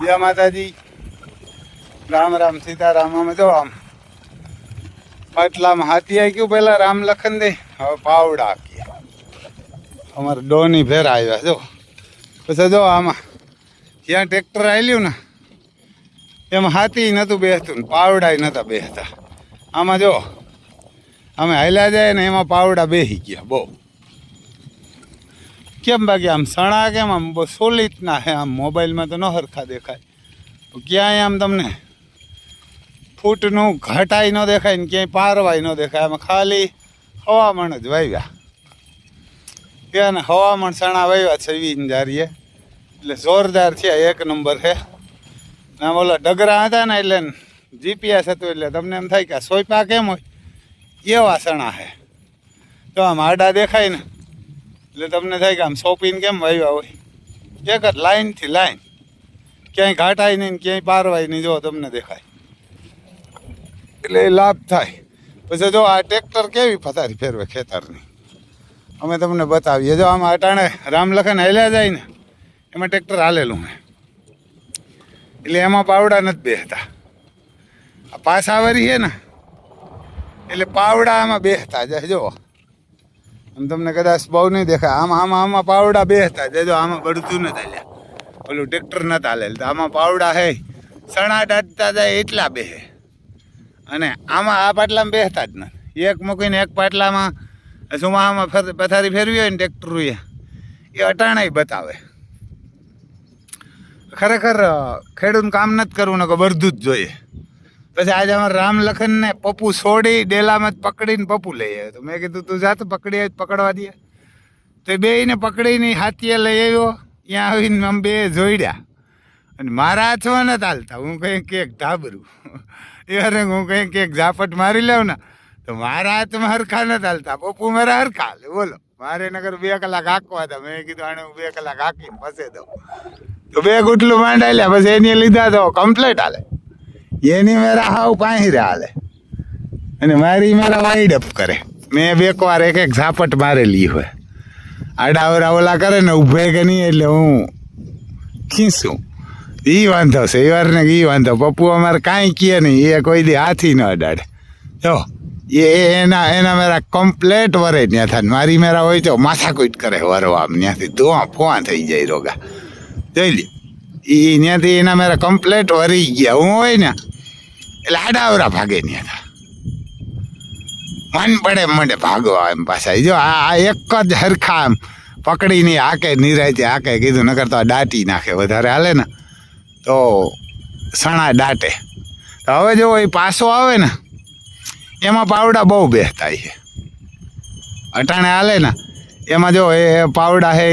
જય માતાજી. રામ રામ સીતારામ, અમે જો આમ પાટલામાં હાથી આવી ગયું પેલા રામ લખન દે, હવે પાવડા ગયા અમારે ડોની ફેર આવ્યા જો. પછી જો આમાં જ્યાં ટ્રેક્ટર આવેલું ને, એમાં હાથી નહોતું બેસતું ને પાવડા નહોતા બેસતા. આમાં જો, અમે હાલ્યા જાય ને એમાં પાવડા બેસી ગયા, બહુ. કેમ બાકી આમ સણા કેમ? આમ સોલિડ ના હે, આમ મોબાઈલમાં તો ન હરખા દેખાય. ક્યાંય આમ તમને ફૂટનું ઘટાઈ ન દેખાય ને ક્યાંય પારવાય ન દેખાય. આમાં ખાલી હવામાન જ વાવ્યા ત્યાં ને હવામાન સણા વાવ્યા છવ્વીસ જારીએ. એટલે જોરદાર છે એક નંબર છે ને બોલો ડગરા હતા ને એટલે જીપીએસ હતું એટલે તમને એમ થાય કે સોયપા કેમ હોય? એવા સણા છે તો આમ આડા દેખાય ને એટલે તમને થાય કે આમ શોપીને કેમ વાવ્યા હોય? એક જ લાઈનથી લાઈન ક્યાંય ઘાટાય નહીં ક્યાંય પારવાય નહીં, જો તમને દેખાય. એટલે એ લાભ થાય. પછી જો આ ટ્રેક્ટર કેવી પથારી ફેરવે ખેતરની? અમે તમને બતાવીએ. જો આમાં અટાણે રામલખન હાલ્યા જાય ને, એમાં ટ્રેક્ટર હાલેલું મેં એટલે એમાં પાવડા નથી બેહતા. આ પાછાવરી છે ને, એટલે પાવડા આમાં બેસતા જાય. જો તમને કદાચ બહુ નહીં દેખાય. આમ આમાં આમાં પાવડા બે હતા. જો આમાં બળતું ન ચાલ્યા ઓલું ટ્રેક્ટર નથી હાલેલ. તો આમાં પાવડા હે. સણા દાટતા જાય એટલા બે અને આમાં આ પાટલામાં બેસતા જ નથી. એક મૂકીને એક પાટલામાં સુમાહામાં પથારી ફેરવી હોય ને ટ્રેક્ટર એ અટાણાય બતાવે. ખરેખર ખેડૂત કામ નથી કરવું ને કે બધું જ જોઈએ. પછી આજે અમારે રામ લખનને પપ્પુ છોડી ડેલામાં જ પકડીને પપ્પુ લઈ આવ્યો તો મેં કીધું, તું જા તો પકડી પકડવા દે. તો બેયને પકડીને હાથીએ લઈ આવ્યો. ત્યાં આવીને અમે બે જોડ્યા. અને મારા હાથમાં નથી ચાલતા. હું કંઈક કંઈક ઢાબરું યાર હું કંઈક કંઈક ઝાપટ મારી લઉં ને, તો મારા હાથમાં હરખા નથી ચાલતા. પપ્પુ મારા હરખા બોલો. મારે નગર બે કલાક હાંકવા હતા. મેં કીધું, આને હું બે કલાક હાંકીને ફસે દઉં. તો બે ગુટલું માંડાયેલા પછી એની લીધા તો કમ્પ્લેટ હાલે. એની મેરા હાવ પાંહી હાલે અને મારી મેરા વાઈડ અપ કરે. મેં બે વાર એક એક ઝાપટ મારેલી હોય. આડાવરા ઓલા કરે ને ઊભે કે નહીં એટલે હું ખીસું. એ વાંધો છે એ વાર ને ઈ વાંધો. પપ્પુ અમારે કાંઈ કહે નહીં, એ કોઈ દી હાથી ન અડાડે. જો, એ એ એના એના મેરા કમ્પ્લેટ વરે ત્યાં થાય મારી મેરા હોય તો માથાકૂટ કરે વરવા આમ ત્યાંથી ધોવા ફોવા થઈ જાય રોગા. જોઈ લે એ ત્યાંથી એના મેરા કમ્પ્લેટ વરી ગયા. હું હોય ને, એટલે આડાવરા ભાગે ત્યાં થા મન પડે મને ભાગવા એમ પાછા. જો આ એક જ હરખા એમ પકડીને હાકે નિરાયતે હાકે કીધું, નકર તો દાટી નાખે વધારે હાલે ને, તો સણા દાટે. તો હવે જો એ પાસો આવે ને, એમાં પાવડા બહુ બેસતા છે. અટાણે હાલે ને, એમાં જો એ પાવડા હે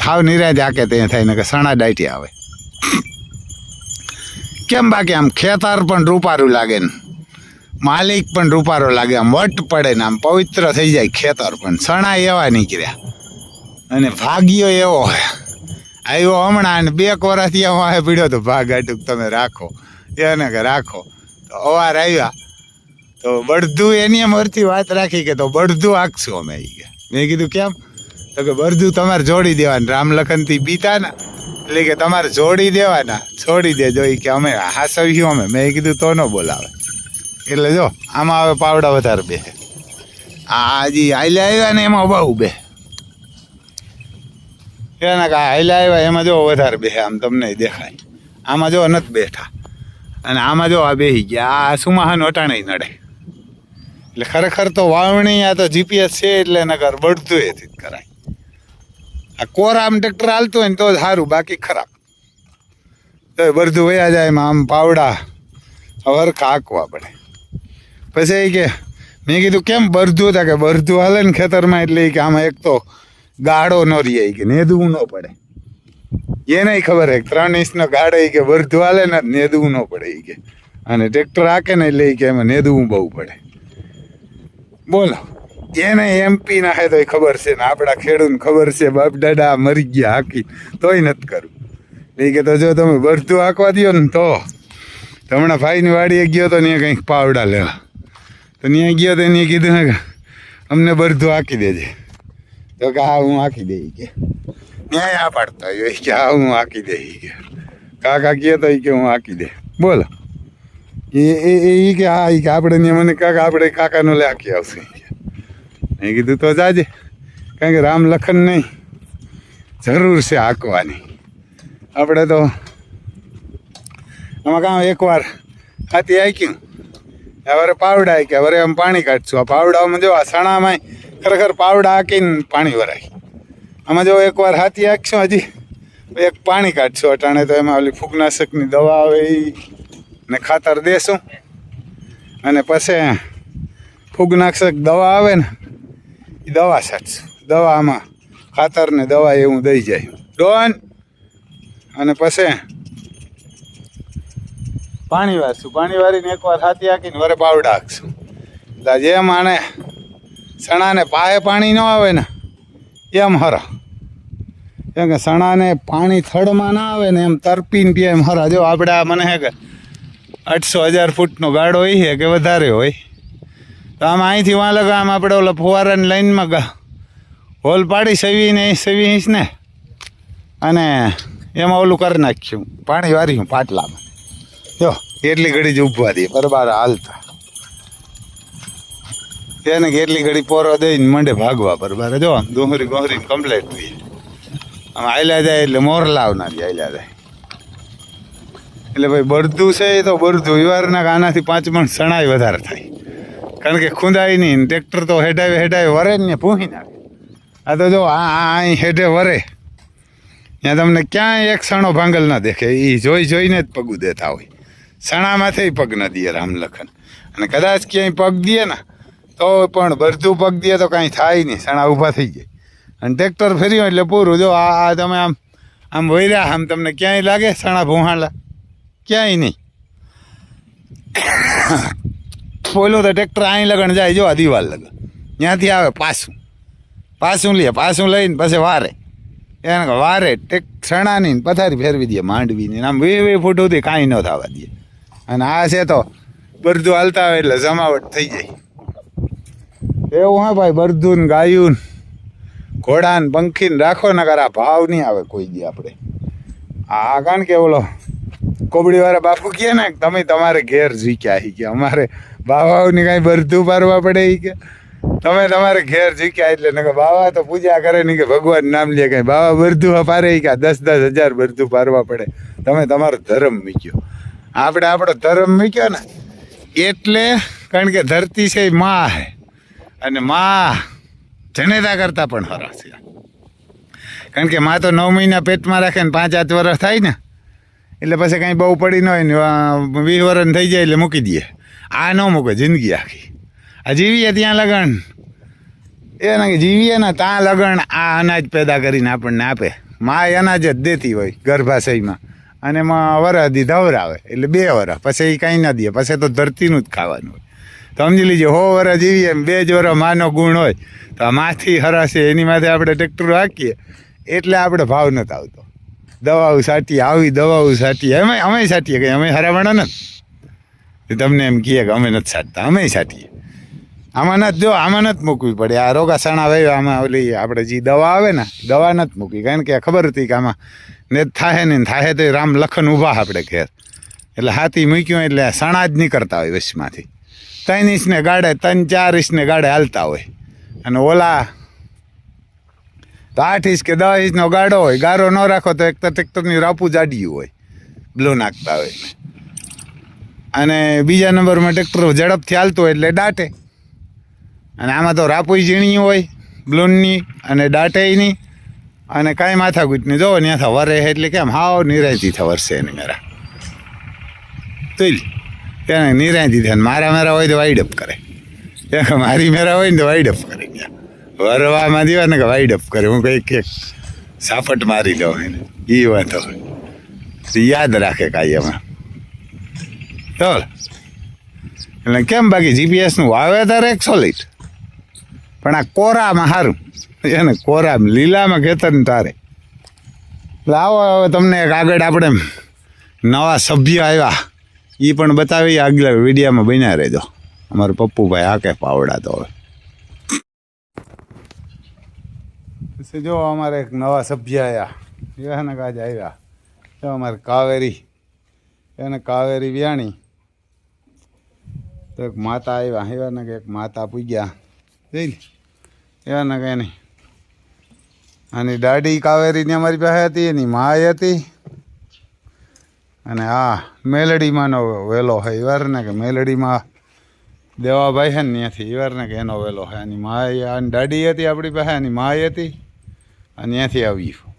સાવ નિરાયતે હાકે ત્યાં થાય ને કે સણા દાટી આવે. કેમ બાકી આમ ખેતર પણ રૂપારું લાગે ને? માલિક પણ રૂપારો લાગે, આમ વટ પડે ને આમ પવિત્ર થઈ જાય ખેતર પણ. સણા એવા નીકળ્યા. અને ભાગ્યો એવો આવ્યો હમણાં અને બે કોરાથી વાહે પીડ્યો તો ભાગ અટુક તમે રાખો. એને કે રાખો. તો અવાર આવ્યા. તો બળધું એની એમ અરથી વાત રાખી કે તો બળધું આખશું અમે મેં કીધું, કેમ? તો કે બરજુ તમારે જોડી દેવાના રામલખનથી બીતા ને એટલે કે તમારે જોડી દેવાના છોડી દેજો એ કે અમે હાસવ્યું અમે. મેં કીધું તો ન બોલાવે. એટલે જો, આમાં હવે પાવડા વધારે બે આ હજી આવ્યા ને એમાં બહુ. બે એના કા હાલ્યા આવ્યા, એમાં જો વધારે બે આમ તમને દેખાય. આમાં જો નથી બેઠા. અને આમાં જો આ બેસી ગયા, આ સુમાહાન વટાણે નડે. એટલે ખરેખર તો વાવણી આ તો જીપીએસ છે એટલે નગર બળતું એથી જ કરાય. આ કોરા આમ ટ્રેક્ટર હાલતું હોય ને તો સારું બાકી ખરાબ. તો એ બધું વયા જાય એમાં, આમ પાવડા, હવર કાકવા પડે. પછી એ કે, મેં કીધું, કેમ બરધું હતા? કે બરધું હાલે ને ખેતરમાં એટલે કે આમાં એક તો ગાળો ન રહી કે નેદવું ન પડે. એ નહીં ખબર હે ત્રણ ઇંચનો ગાળો ઈ કે બરધું હાલે ને નેદવું ન પડે, એ કે. અને ટ્રેક્ટર હાકે ને એટલે કે એમાં નેદવું બહુ પડે. બોલો. એને એમપી ના તોય ખબર છે ને આપણા ખેડૂતને ખબર છે, બાપ દાદા મરી ગયા હાકી તોય નથી કરવું એ કે તો જો તમે બરતું હાંકવા દો ને તો. હમણાં ભાઈની વાડીએ ગયો તો ત્યાં કંઈક પાવડા લેવા. તો ત્યાં ગયો તો એને કીધું ને અમને બરધું હાંકી દેજે. તો કે, હા, હું હાંકી દઈ કે, ન્યાય આ પાડતા હોય કે, હા, હું હાંકી દઈ કે, કાકા કહે તો એ કે, હું હાંકી દે. બોલો. એ એ એ કે, હા એ કે, આપણે મને કાકા, આપણે કાકાનો લે હાંકી આવશે. મેં કીધું તો જાજે. કારણ કે રામ લખન નહીં, જરૂર છે હાંકવાની. આપણે તો આમાં કામ એકવાર હાથી હાક્યું. હવે પાવડા હાક્યા, વરે આમ પાણી કાઢશું. આ પાવડામાં જો આ સણામાં ખરેખર પાવડા આંકીને પાણી વરાય. આમાં જો એકવાર હાથી હાંકશું હજી એક પાણી કાઢશું અટાણે તો એમાં ઓલી ફૂગનાશકની દવા આવે ને ખાતર દેશું. અને પછી ફૂગનાશક દવા આવે ને દવા છાંટશું દવા આમાં. ખાતર ને દવા એવું દઈ જાય. ડોન! અને પછી? પાણી વારશું પાણી વારીને એકવાર હાથી હાકીને વરે બાવડા હાકશું એટલે જેમ આને સણાને પાયે પાણી ન આવે ને, એમ હરા. કેમ કે સણાને પાણી થડમાં ના આવે ને, એમ તરપીને પીએ એમ હરા. જો આપણે આ મને હે કે આઠસો હજાર ફૂટનો ગાડો હોય કે વધારે હોય. તો આમ અહીંથી વાં લગા આમ આપણે ઓલા ફુવારાની લાઈનમાં ગા. હોલ પાડી સવીને સવી હીશ ને. અને એમાં ઓલું કરી નાખ્યું. પાણી વાર્યું પાટલામાં. જો, એટલી ઘડી જ ઊભવા દઈએ બરાબર હાલતા. તેને કેટલી ઘડી પોરો દઈને મંડે ભાગવા બરાબર જો ડુંગળી ગોહરી કમ્પ્લેટ થઈ આમ આયલા જાય એટલે મોર લાવનારી આયલા જાય. એટલે ભાઈ બળદું છે એ તો બળદું વિવારના આનાથી પાંચ મણ સણાય વધારે થાય. કારણ કે ખૂંદાય નહીં ટ્રેક્ટર તો હેડાવે હેડાવે વરે ને પૂહી નાખે આ તો જો, આ અહીં હેડે વરે. ત્યાં તમને ક્યાંય એક સણો ભાંગલ ના દેખે. એ જોઈ જોઈને જ પગું દેતા હોય. સણામાંથી પગ ન દે રામલખન. અને કદાચ ક્યાંય પગ દે ને, તો પણ બરધું પગ દે તો કાંઈ થાય નહીં. સણા ઊભા થઈ જાય. અને ટ્રેક્ટર ફેર્યું એટલે પૂરું. જો, આ તમે આમ આમ વૈર્યા, આમ તમને ક્યાંય લાગે? સણા ભૂહાલા ક્યાંય નહીં. બોલો તો ટ્રેક્ટર અહીં લગણ જાય, જો આ દિવાલ લગન. ત્યાંથી આવે પાછું. પાછું લે, પાછું લઈને પછી વારે. એને વારે, ટેક સણાની ને પથારી ફેરવી દે, માંડવીની. આમ વે વે ફૂટ સુધી કાંઈ ન થવા દે. અને આ છે તો બરધું હાલતા આવે એટલે જમાવટ થઈ જાય. એવું હા ભાઈ બરધું ને ગાયું ઘોડાને પંખીને રાખો ને આ ભાવ નહીં આવે કોઈ દી આપણે. આ કારણ કે ઓલો કોબડીવાળા બાપુ કહે ને, તમે તમારે ઘેર જીક્યા કે અમારે બાવાઓની કાંઈ બરધું પારવા પડે એ કે? તમે તમારે ઘેર જીક્યા એટલે ને કે બાવા તો પૂજા કરે નહીં કે ભગવાન નામ લે કઈ. બાવા બરધું પારે કે દસ દસ હજાર બરધું પારવા પડે. તમે તમારો ધર્મ મૂક્યો. આપણે આપણો ધર્મ મૂક્યો ને એટલે કારણ કે ધરતી છે માં હે. અને મા જનેતા કરતાં પણ હરા છે. કારણ કે મા તો નવ મહિના પેટમાં રાખે ને પાંચ આઠ વર્ષ થાય ને. એટલે પછી કાંઈ બહુ પડી ન હોય ને વીસ વર્ષ થઈ જાય એટલે મૂકી દઈએ આ ન મૂકે, જિંદગી આખી. આ જીવીએ ત્યાં લગન. એના કે જીવીએ ને ત્યાં લગન, આ અનાજ પેદા કરીને આપણને આપે. માં અનાજ જ દેતી હોય ગર્ભાશયમાં. અને એમાં વરદી ધવરાવે, એટલે બે વરા પછી એ કાંઈ ના દે, પછી તો ધરતીનું જ ખાવાનું હોય. તો સમજી લીજે, હો વરસ જીવીએ એમ બે જ વરસ માનો ગુણ હોય. તો આ માથી હરાશે, એની માથે આપણે ટ્રેક્ટર હાકીએ. એટલે આપણે ભાવ નથી આવતો. દવાઓ સાટીએ, આવી દવાઓ સાટીએ. અમે અમે સાટીએ કંઈ અમે હરાવાના નથી. તમને એમ કહીએ કે અમે નથી સાટતા અમે સાટીએ આમાં નથી, જો આમાં નથી મૂકવી પડે. આ રોગાસણ વાવ્યા આમાં ઓલી આપણે જે દવા આવે ને, દવા નથી મૂકવી. કારણ કે ખબર હતી કે આમાં ને થાહે ને થાહે તો રામ લખન ઊભા આપણે ઘેર. એટલે હાથી મૂક્યું એટલે સણા જ નીકળતા હોય વશમાંથી. ત્રણ ઇંચને ગાડે ત્રણ ચાર ઇંચને ગાડે હાલતા હોય. અને ઓલા તો આઠ ઇંચ કે દસ ઇંચનો ગાડો હોય, ગારો ન રાખો તો એક તો ટ્રેક્ટરની રાપુ જાડ્યું હોય, બ્લો નાખતા હોય. અને બીજા નંબરમાં ટ્રેક્ટર ઝડપથી હાલતું હોય એટલે દાટે અને આમાં તો રાપુઈ ઝીણી હોય, બ્લોનની અને દાટેની અને કાંઈ માથાકૂટની. જોવો ત્યાં થવા વરે એટલે કેમ હાવ નિરાયતી થવરશે એની મેરા. તુલ તેને નિરાયતી થાય મારા મેરા હોય તો વાઇડ અપ કરે. મારી મેરા હોય ને તો વાઇડ અપ કરે ત્યાં. વરવામાં દીવા ને કે વાઈડઅપ કરે. હું કંઈક કંઈક સાપટ મારી દઉં એને. એ વાંધો યાદ રાખે કાંઈ એમાં. ચાલ. એટલે કેમ બાકી જીપીએસનું વાવેતર એક સોલિડ પણ આ કોરામાં સારું એને કોરામાં, લીલામાં ખેતર ને તારે. એટલે આવો હવે તમને એક આગળ આપણે નવા સભ્ય આવ્યા. એ પણ બતાવી, આગલા વિડીયામાં બન્યા રહેજો. અમારો પપ્પુભાઈ આ કે પાવડા તો હવે. જો અમારે એક નવા સભ્ય આવ્યા એને કાજ આવ્યા. જો અમારે કાવેરી. એને કાવેરી વ્યાણી. એક માતા આવ્યા આવ્યા ને કે એક માતા પૂજ્યા. જઈ ને એવા ને કંઈ નહીં. અને દાઢી કાવેરીની અમારી પાસે હતી, એની માય હતી. અને આ મેલડીમાંનો વેલો હે ને કે મેલડીમાં દેવાભાઈ છે ને ત્યાંથી ઈવાર ને કે એનો વેલો હે એની માય અને દાડી હતી આપણી પાસે એની માય હતી. અને ત્યાંથી આવ્યું.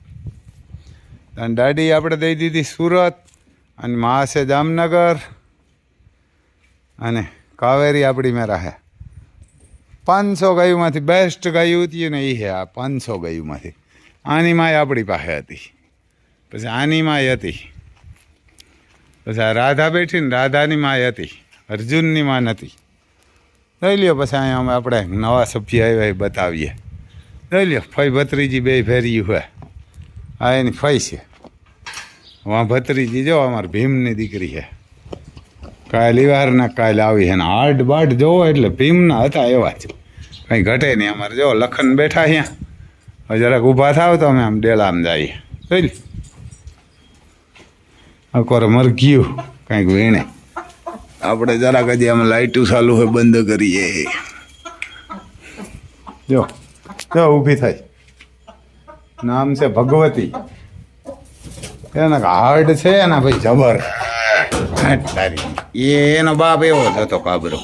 અને દાડી આપણે દઈ દીધી સુરત, અને મા છે જામનગર. અને કાવેરી આપણી મેં રહે પાંચસો ગાયુંમાંથી બેસ્ટ ગાયું હતી ને એ હે આ પાંચસો ગાયુંમાંથી. આની માય આપણી પાસે હતી. પછી આની માય હતી. પછી આ રાધા બેઠી ને રાધાની માય હતી. અર્જુનની માં નથી લઈ લ્યો પછી અહીંયા અમે આપણે નવા સભ્ય આવ્યા એ બતાવીએ. લઈ લ્યો, ફઈ ભત્રીજી બે ફેર્યું હોય આ એની ફઈ છે. વાં ભત્રીજી, જો અમારી ભીમની દીકરી છે કાલ ને કાલ આવી છે ને બાટ જોવો એટલે ભીમના હતા એવા જ. કંઈ ઘટે નહીં અમારે. જો, લખન બેઠા અહીંયા. જરાક ઊભા થાવ તો અમે આમ ડેલામ જઈએ. જોઈ અકોર મર કંઈક વીણે. આપણે જરાક હજી આમ લાઇટું ચાલુ હોય, બંધ કરીએ. જો જો, ઊભી થાય નામ છે ભગવતી. એના હાર્ડ છે એના ભાઈ જબર. તારી. એનો બાપ એવો જ હતો કાબરો.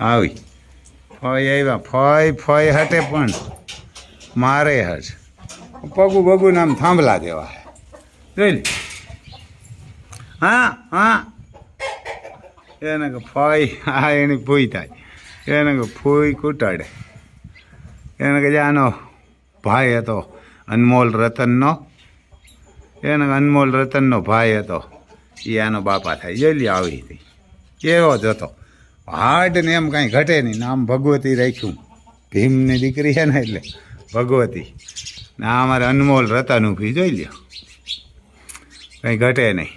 આવી. ફઈ આવ્યા. ફઈ ફઈ હટે પણ મારે હજ. પગું બગું નામ થાંભલા દેવા જોઈ હા હા. એને કે ફઈ, હા, એની ભૂઈ થાય. એને કે ફૂઈ કૂટાડે. એને કે આનો ભાઈ હતો અનમોલ રતનનો. એને અનમોલ રતનનો ભાઈ હતો. એ આનો બાપા થાય. જલ્દી આવી હતી એવો જ હતો હાર્ડ ને એમ કાંઈ ઘટે નહીં. નામ ભગવતી રાખ્યું. ભીમની દીકરી છે ને એટલે ભગવતી. ને અમારે અનમોલ રતન ઊભી. જોઈ લ્યો. કંઈ ઘટે નહીં.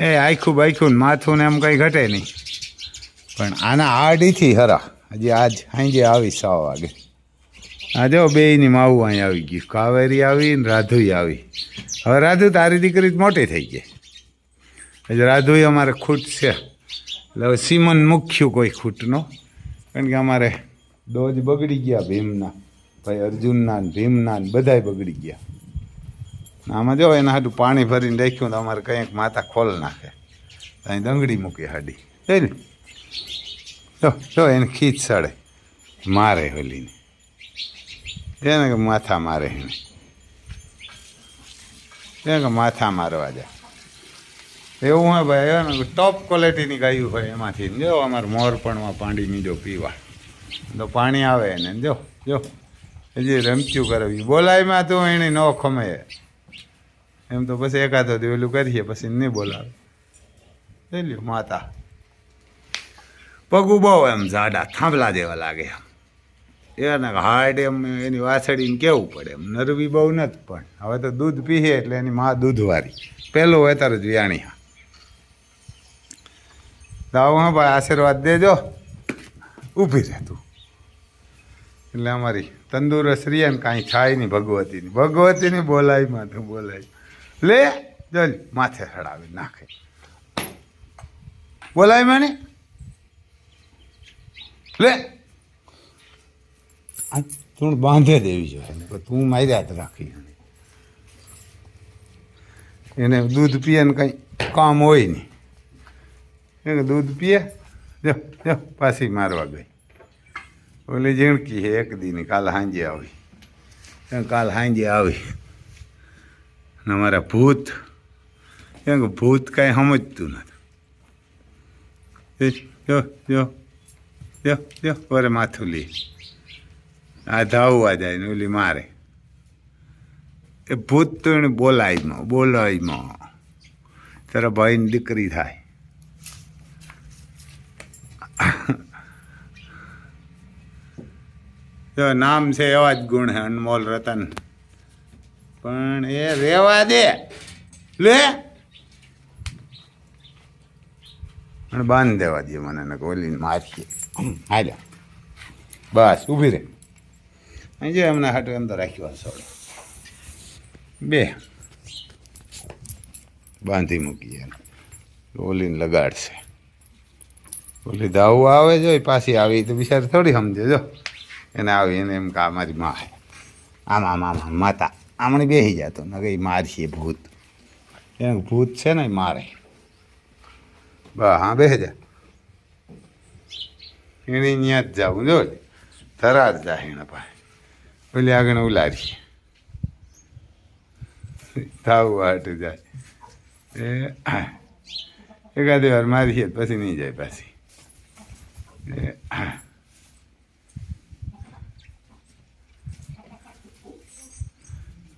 એ આખું ને માથું ને એમ કંઈ ઘટે નહીં. પણ આના આડીથી હરા. હજી આજ સાંજે આવી સાવ વાગે. આ જો બેયની માવું અહીં આવી ગયું. કાવેરી આવી ને રાધુય આવી. હવે રાધુ તારી દીકરી જ મોટી થઈ ગઈ. રાધુએ અમારે ખૂટ છે. એટલે હવે સીમન મુખ્યું કોઈ ખૂટનો. કારણ કે અમારે ડોજ બગડી ગયા ભીમના. ભાઈ અર્જુનના ભીમના બધાય બગડી ગયા. આમાં જો એના હાટું પાણી ભરીને રાખ્યું તો અમારે કંઈક માતા ખોલ નાખે. અહીં દંગડી મૂકી હાડી. જઈ ને જો જો એને ખીચ સડે મારે હોલીને. એને કે માથા મારે એને. કે માથા મારવા જાય એવું હે ભાઈ ટોપ ક્વોલિટીની ગાયું હોય એમાંથી. જો, અમારે મોરપણમાં પાણીની જો પીવા. તો પાણી આવે એને. જો જો. હજી રમચ્યું કરવી બોલાયમાં તો, એને ન ખમે. એમ તો પછી એકાદો દી ઓલું કરીએ, પછી નહીં બોલાવે. લ્યો, માતા. પગું બહુ એમ જાડા, થાંભલા જેવા લાગે એમ. એને હાર્ડ એમ, એની વાછડીને કેવું પડે એમ. નરવી બહુ નથી પણ. હવે તો દૂધ પીએ એટલે એની મા દૂધવાળી. પહેલું વેતર જ વ્યાણી તો હા ભાઈ, આશીર્વાદ દેજો. ઊભી રહે તું. એટલે અમારી તંદુરસ્ત રહીએ ને કાંઈ થાય નહીં ભગવતીની. ભગવતીની બોલાય માથું, બોલાય. લે, જલ, માથે ચડાવી નાખે. બોલાય મને. લે. તું બાંધે દેવી જોઈએ તું માર્યા જ રાખી. એને. દૂધ પીએ ને કંઈ કામ હોય નહીં. દૂધ પીએ. જો જો, પાછી મારવા ગઈ. ઓલી ઝીણકી છે એક દીની, કાલ સાંજે આવી. કાલ સાંજે આવી. ને અમારા ભૂત, એમ ભૂત કાંઈ સમજતું નથી. જો જો જો જો, વરે માથું લે. આ ધાવવા જાય ને ઓલી મારે. એ ભૂત તો એને બોલાયમાં બોલાયમાં. તારા ભાઈની દીકરી થાય. જો નામ છે એવા જ ગુણ હે અનમોલ રતન. પણ એ રેવા દે. લે. અને બાંધ દેવા દે મને ને ઓલીને મારીએ હાલ્યા બસ, ઊભી રહે. અહીં જે એમને હાટું અંદર રાખ્યો સોળ. બે. બાંધી મૂકીએ. ઓલીને લગાડશે. ઓલી દાવું આવે જો પાછી આવી તો બિચારી થોડી સમજે, જો. એને આવી એને એમ કે આ મારી માં. આમ આમ આમ માતા. આમણે બેસી જતો. ન કે મારશે ભૂત. એને ભૂત છે ને મારે. બા, હા બેસી જા. એને ત્યાં જ જાવું જો થરા જ જા એને પાસે. ઓલી આગળ ઉલારી થાવું હાટું જાય. એ, એકાદી વાર મારીએ પછી નહીં જાય પાછી.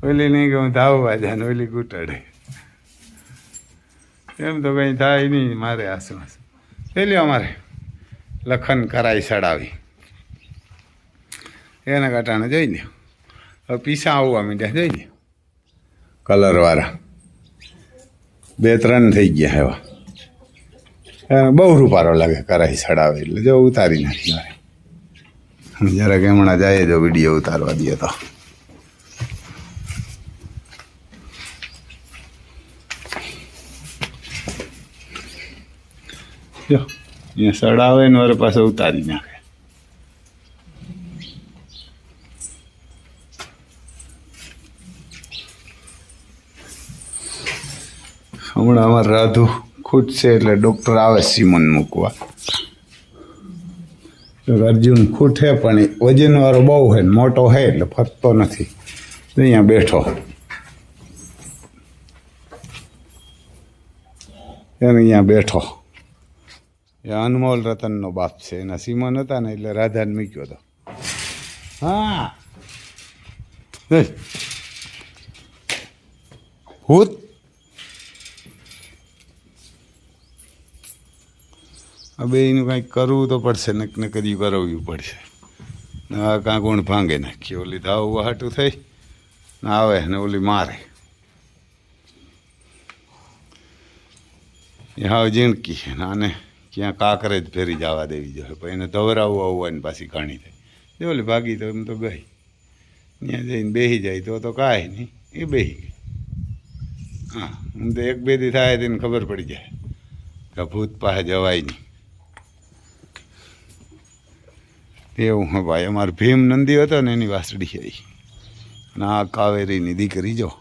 ઓલી નહીં કે હું ધાવવા જાય ને ઓલી ઘૂંટડે એમ તો કંઈ થાય નહીં મારે આસુ આસુ લ્યો અમારે. લખન કરાઈ સડાવી. એના કાંટાને જોઈ લ્યો. હવે પીસા આવવા માંડ્યા, જોઈ લ્યો. કલરવાળા બે ત્રણ થઈ ગયા એવા. બહુ રૂપારો લાગે કરાઈ સડાવે. એટલે જો ઉતારી નાખી મારે. જરાક હમણાં જાય જો વીડિયો ઉતારવા દે તો. જો અહીંયા સડાવે ને વરે પાછો ઉતારી નાખે. હમણાં અમારે રાધુ ખૂટશે એટલે ડૉક્ટર આવે સીમન મૂકવા. અર્જુન ખૂટે પણ વજનવાળો બહુ ને મોટો છે એટલે ફરતો નથી. અહીંયા બેઠો. એને અહીંયા બેઠો. એ અનમોલ રતનનો બાપ છે, એના સીમન હતા ને એટલે રાધાને મૂક્યો હતો હા. ભૂત. હવે એનું કંઈક કરવું તો પડશે ને ને કદી કરાવવું પડશે. કાં ગુણ ભાંગે નાખી ઓલી ધાવ વાહાટું થઈ. ને આવે ને ઓલી મારે. એ હાવ જીણકી છે ને આને ક્યાં કાંકરે જ ફેરી જવા દેવી જોઈએ. પણ એને હોય એની પાછી ઘાણી થાય. જો ઓલી ભાગી તો એમ તો ગઈ. ત્યાં જઈને બેસી જાય તો તો કાંઈ નહીં. એ બેસી ગઈ. હા હું તો એક બે દી થાય તેને ખબર પડી જાય કે ભૂત પાસે જવાય નહીં. એવું હા ભાઈ, અમારો ભીમ નંદી હતો ને એની વાસડી આવી અને આ કાવેરીની દીકરી જો.